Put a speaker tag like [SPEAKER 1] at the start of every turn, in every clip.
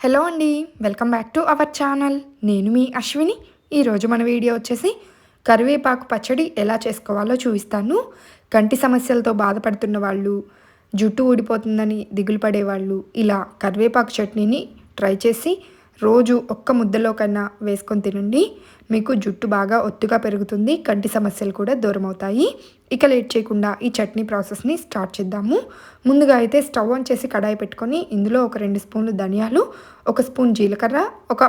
[SPEAKER 1] Hello అండి welcome back to our channel. నేను మీ అశ్విని. ఈరోజు మన వీడియో వచ్చేసి కరివేపాకు పచ్చడి ఎలా చేసుకోవాలో చూపిస్తాను. కంటి సమస్యలతో బాధపడుతున్న వాళ్ళు జుట్టు ఊడిపోతుందని దిగులు పడేవాళ్ళు ఇలా కరివేపాకు చట్నీని ట్రై చేసి రోజు ఒక్క ముద్దలో కన్నా వేసుకొని తినండి. మీకు జుట్టు బాగా ఒత్తుగా పెరుగుతుంది. కంటి సమస్యలు కూడా దూరం అవుతాయి. ఇక లేట్ చేయకుండా ఈ చట్నీ ప్రాసెస్ని స్టార్ట్ చేద్దాము. ముందుగా అయితే స్టవ్ ఆన్ చేసి కడాయి పెట్టుకొని ఇందులో ఒక రెండు స్పూన్లు ధనియాలు ఒక స్పూన్ జీలకర్ర ఒక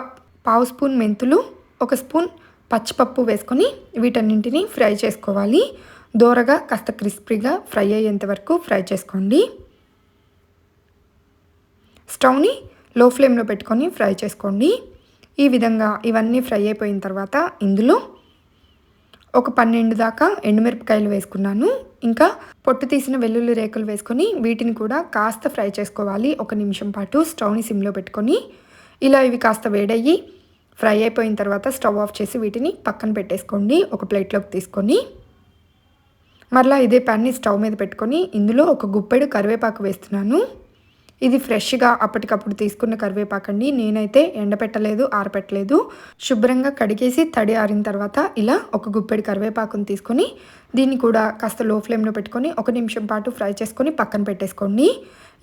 [SPEAKER 1] పావు స్పూన్ మెంతులు ఒక స్పూన్ పచ్చిపప్పు వేసుకొని వీటన్నింటినీ ఫ్రై చేసుకోవాలి. దోరగా కాస్త క్రిస్పీగా ఫ్రై అయ్యేంత వరకు ఫ్రై చేసుకోండి. స్టవ్ని లో ఫ్లేమ్లో పెట్టుకొని ఫ్రై చేసుకోండి. ఈ విధంగా ఇవన్నీ ఫ్రై అయిపోయిన తర్వాత ఇందులో ఒక పన్నెండు దాకా ఎండుమిరపకాయలు వేసుకున్నాను. ఇంకా పొట్టు తీసిన వెల్లుల్లి రేకులు వేసుకొని వీటిని కూడా కాస్త ఫ్రై చేసుకోవాలి. ఒక నిమిషం పాటు స్టవ్ని సిమ్లో పెట్టుకొని ఇలా ఇవి కాస్త వేడయ్యి ఫ్రై అయిపోయిన తర్వాత స్టవ్ ఆఫ్ చేసి వీటిని పక్కన పెట్టేసుకోండి. ఒక ప్లేట్లోకి తీసుకొని మరలా ఇదే ప్యాన్ని స్టవ్ మీద పెట్టుకొని ఇందులో ఒక గుప్పెడు కరివేపాకు వేస్తున్నాను. ఇది ఫ్రెష్గా అప్పటికప్పుడు తీసుకున్న కరివేపాకండి. నేనైతే ఎండపెట్టలేదు ఆరపెట్టలేదు. శుభ్రంగా కడిగేసి తడి ఆరిన తర్వాత ఇలా ఒక గుప్పెడి కరివేపాకుని తీసుకొని దీన్ని కూడా కాస్త లో ఫ్లేమ్లో పెట్టుకొని ఒక నిమిషం పాటు ఫ్రై చేసుకొని పక్కన పెట్టేసుకోండి.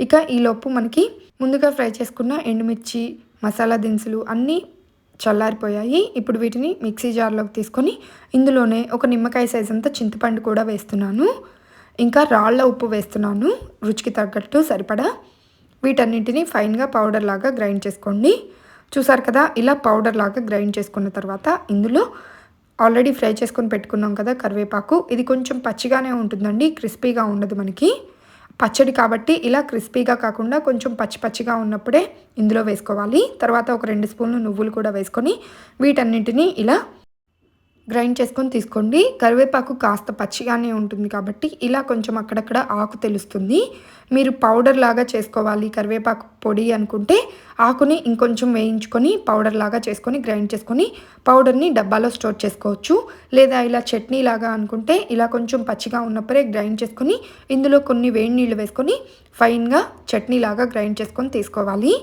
[SPEAKER 1] ఇక ఈలోపు మనకి ముందుగా ఫ్రై చేసుకున్న ఎండుమిర్చి మసాలా దినుసులు అన్నీ చల్లారిపోయాయి. ఇప్పుడు వీటిని మిక్సీ జార్లోకి తీసుకొని ఇందులోనే ఒక నిమ్మకాయ సైజ్ అంతా చింతపండు కూడా వేస్తున్నాను. ఇంకా రాళ్ళ ఉప్పు వేస్తున్నాను. రుచికి తగ్గట్టు సరిపడా వీటన్నింటిని ఫైన్గా పౌడర్ లాగా గ్రైండ్ చేసుకోండి. చూసారు కదా ఇలా పౌడర్ లాగా గ్రైండ్ చేసుకున్న తర్వాత ఇందులో ఆల్రెడీ ఫ్రై చేసుకొని పెట్టుకున్నాం కదా కరివేపాకు. ఇది కొంచెం పచ్చిగానే ఉంటుందండి క్రిస్పీగా ఉండదు మనకి. పచ్చడి కాబట్టి ఇలా క్రిస్పీగా కాకుండా కొంచెం పచ్చి పచ్చిగా ఉన్నప్పుడే ఇందులో వేసుకోవాలి. తర్వాత ఒక రెండు స్పూన్లు నువ్వులు కూడా వేసుకొని వీటన్నింటినీ ఇలా గ్రైండ్ చేసుకొని తీసుకోండి. కరివేపాకు కాస్త పచ్చిగానే ఉంటుంది కాబట్టి ఇలా కొంచెం అక్కడక్కడ ఆకు తెలుస్తుంది. మీరు పౌడర్ లాగా చేసుకోవాలి కరివేపాకు పొడి అనుకుంటే ఆకుని ఇంకొంచెం వేయించుకొని పౌడర్ లాగా చేసుకొని గ్రైండ్ చేసుకొని పౌడర్ని డబ్బాలో స్టోర్ చేసుకోవచ్చు. లేదా ఇలా చట్నీ లాగా అనుకుంటే ఇలా కొంచెం పచ్చిగా ఉన్నప్పుడే గ్రైండ్ చేసుకొని ఇందులో కొన్ని వేడి నీళ్ళు వేసుకొని ఫైన్గా చట్నీ లాగా గ్రైండ్ చేసుకొని తీసుకోవాలి.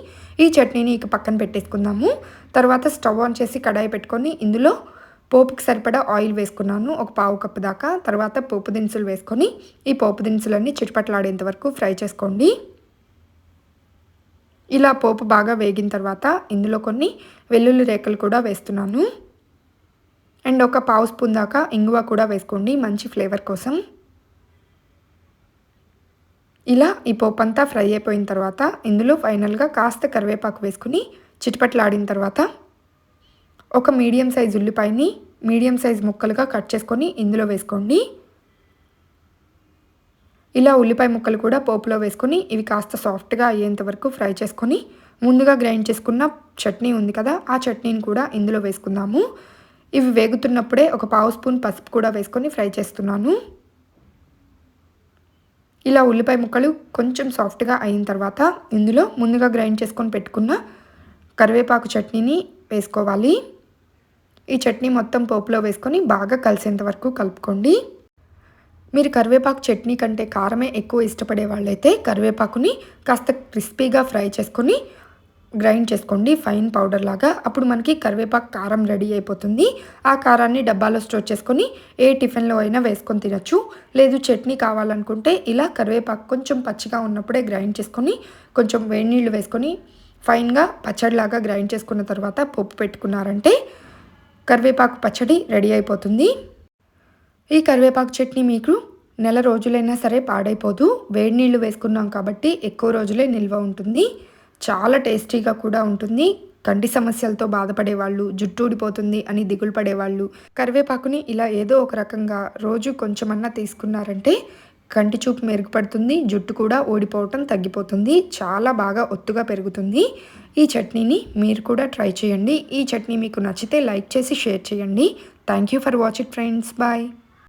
[SPEAKER 1] ఈ చట్నీని ఇక పక్కన పెట్టేసుకుందాము. తర్వాత స్టవ్ ఆన్ చేసి కడాయి పెట్టుకొని ఇందులో పోపుకి సరిపడా ఆయిల్ వేసుకున్నాను. ఒక పావు కప్పు దాకా. తర్వాత పోపు దినుసులు వేసుకొని ఈ పోపు దినుసులన్నీ చిటపట్లాడేంత వరకు ఫ్రై చేసుకోండి. ఇలా పోపు బాగా వేగిన తర్వాత ఇందులో కొన్ని వెల్లుల్లి రేకలు కూడా వేస్తున్నాను. అండ్ ఒక పావు స్పూన్ దాకా ఇంగువ కూడా వేసుకోండి మంచి ఫ్లేవర్ కోసం. ఇలా ఈ పోపు అంతా ఫ్రై అయిపోయిన తర్వాత ఇందులో ఫైనల్గా కాస్త కరివేపాకు వేసుకుని చిటపట్లాడిన తర్వాత ఒక మీడియం సైజ్ ఉల్లిపాయని మీడియం సైజ్ ముక్కలుగా కట్ చేసుకొని ఇందులో వేసుకోండి. ఇలా ఉల్లిపాయ ముక్కలు కూడా పోపులో వేసుకొని ఇవి కాస్త సాఫ్ట్గా అయ్యేంత వరకు ఫ్రై చేసుకొని ముందుగా గ్రైండ్ చేసుకున్న చట్నీ ఉంది కదా ఆ చట్నీని కూడా ఇందులో వేసుకుందాము. ఇవి వేగుతున్నప్పుడే ఒక పావు స్పూన్ పసుపు కూడా వేసుకొని ఫ్రై చేస్తున్నాను. ఇలా ఉల్లిపాయ ముక్కలు కొంచెం సాఫ్ట్గా అయిన తర్వాత ఇందులో ముందుగా గ్రైండ్ చేసుకొని పెట్టుకున్న కరివేపాకు చట్నీని వేసుకోవాలి. ఈ చట్నీ మొత్తం పోపులో వేసుకొని బాగా కలిసేంత వరకు కలుపుకోండి. మీరు కరివేపాకు చట్నీ కంటే కారమే ఎక్కువ ఇష్టపడే వాళ్ళైతే కరివేపాకుని కాస్త క్రిస్పీగా ఫ్రై చేసుకొని గ్రైండ్ చేసుకోండి. ఫైన్ పౌడర్ లాగా. అప్పుడు మనకి కరివేపాకు కారం రెడీ అయిపోతుంది. ఆ కారాన్ని డబ్బాలో స్టోర్ చేసుకొని ఏ టిఫిన్లో అయినా వేసుకొని తినచ్చు. లేదు చట్నీ కావాలనుకుంటే ఇలా కరివేపాకు కొంచెం పచ్చిగా ఉన్నప్పుడే గ్రైండ్ చేసుకొని కొంచెం వేడి నీళ్ళు వేసుకొని ఫైన్గా పచ్చడిలాగా గ్రైండ్ చేసుకున్న తర్వాత పప్పు పెట్టుకున్నారంటే కరివేపాకు పచ్చడి రెడీ అయిపోతుంది. ఈ కరివేపాకు చట్నీ మీకు నెల రోజులైనా సరే పాడైపోదు. వేడి నీళ్ళు వేసుకున్నాం కాబట్టి ఎక్కువ రోజులే నిల్వ ఉంటుంది. చాలా టేస్టీగా కూడా ఉంటుంది. కంటి సమస్యలతో బాధపడే వాళ్ళు జుట్టు ఊడిపోతుంది అని దిగులు పడేవాళ్ళు కరివేపాకుని ఇలా ఏదో ఒక రకంగా రోజు కొంచెమన్నా తీసుకున్నారంటే కంటి చూపు మెరుగుపడుతుంది జుట్టు కూడా ఓడిపోవటం తగ్గిపోతుంది చాలా బాగా ఒత్తుగా పెరుగుతుంది. ఈ చట్నీని మీరు కూడా ట్రై చేయండి. ఈ చట్నీ మీకు నచ్చితే లైక్ చేసి షేర్ చేయండి. Thank you for watching friends. Bye.